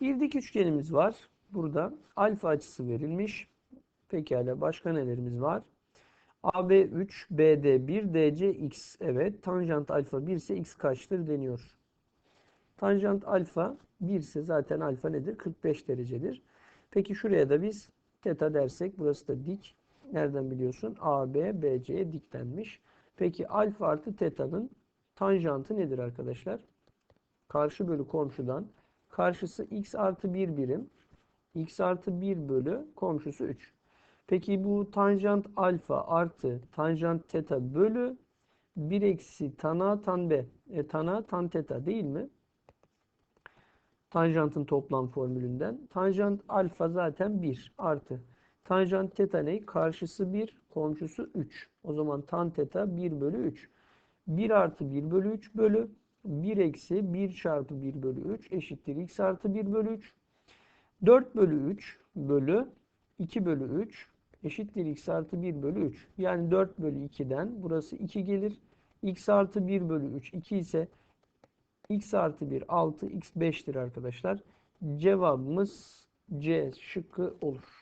Bir dik üçgenimiz var. Burada alfa açısı verilmiş. Pekala başka nelerimiz var? AB 3, BD 1, DC x. Evet. Tanjant alfa 1 ise x kaçtır deniyor. Tanjant alfa 1 ise zaten alfa nedir? 45 derecedir. Peki şuraya da biz teta dersek burası da dik. Nereden biliyorsun? AB BC'ye dik denmiş. Peki alfa artı teta'nın tanjantı nedir arkadaşlar? Karşı bölü komşudan karşısı x artı 1 birim. x artı 1 bölü komşusu 3. Peki bu tanjant alfa artı tanjant teta bölü 1 eksi tan A tan B. E, tan A tan teta değil mi? Tanjantın toplam formülünden. Tanjant alfa zaten 1 artı. Tanjant teta ne? Karşısı 1, komşusu 3. O zaman tan teta 1 bölü 3. 1 artı 1 bölü 3 bölü 1 eksi 1 çarpı 1 bölü 3 eşittir x artı 1 bölü 3. 4 bölü 3 bölü 2 bölü 3 eşittir x artı 1 bölü 3. Yani 4 bölü 2'den burası 2 gelir. x artı 1 bölü 3 2 ise x artı 1 6 x 5'tir arkadaşlar. Cevabımız C şıkkı olur.